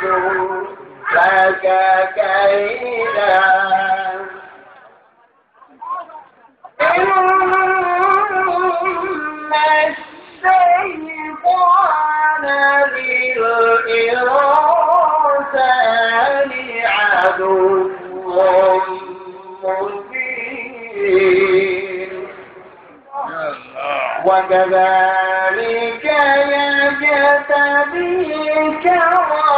لك كيدا إن الشيطان للإنسان عدو مبين وكذلك يجتبيك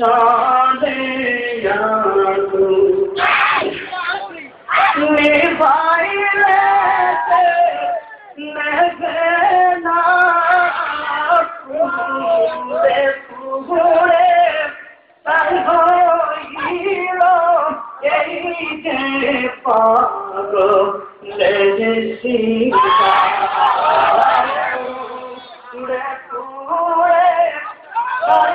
চলে নিভাইলে না পুরে তাই হইল এই যে পাগলেছি পুরে তাই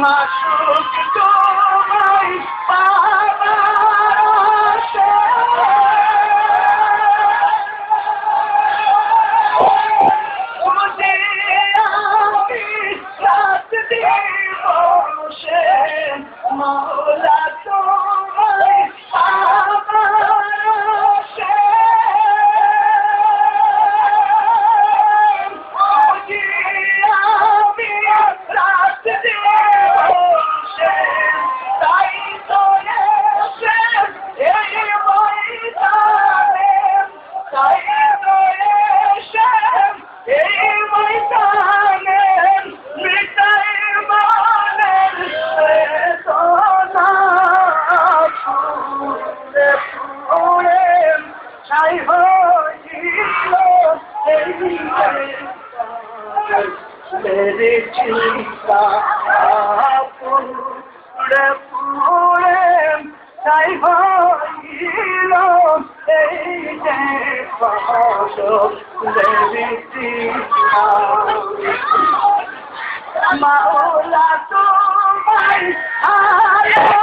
মাসুক তোমায় পায় রেখেছা পুড়ে পুড়ে তাই হইল এই যে পালো লেবিছি মাওলা তোমায় আলো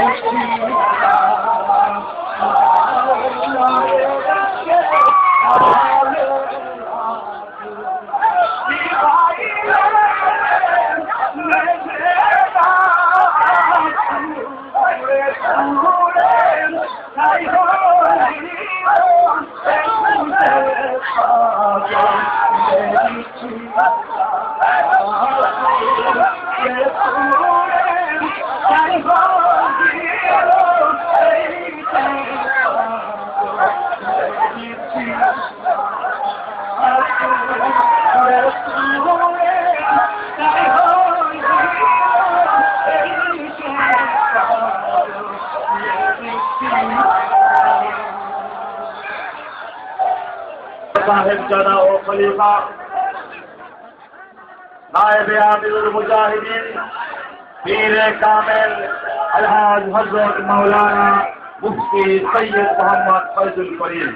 साहिब जाना और खलीफा নায়েবে আমিরুল মুজাহিদিন পীরে কামেল আলহাজ হজরত মাওলানা মুফতি সৈয়দ মোহাম্মদ ফয়জুল করিম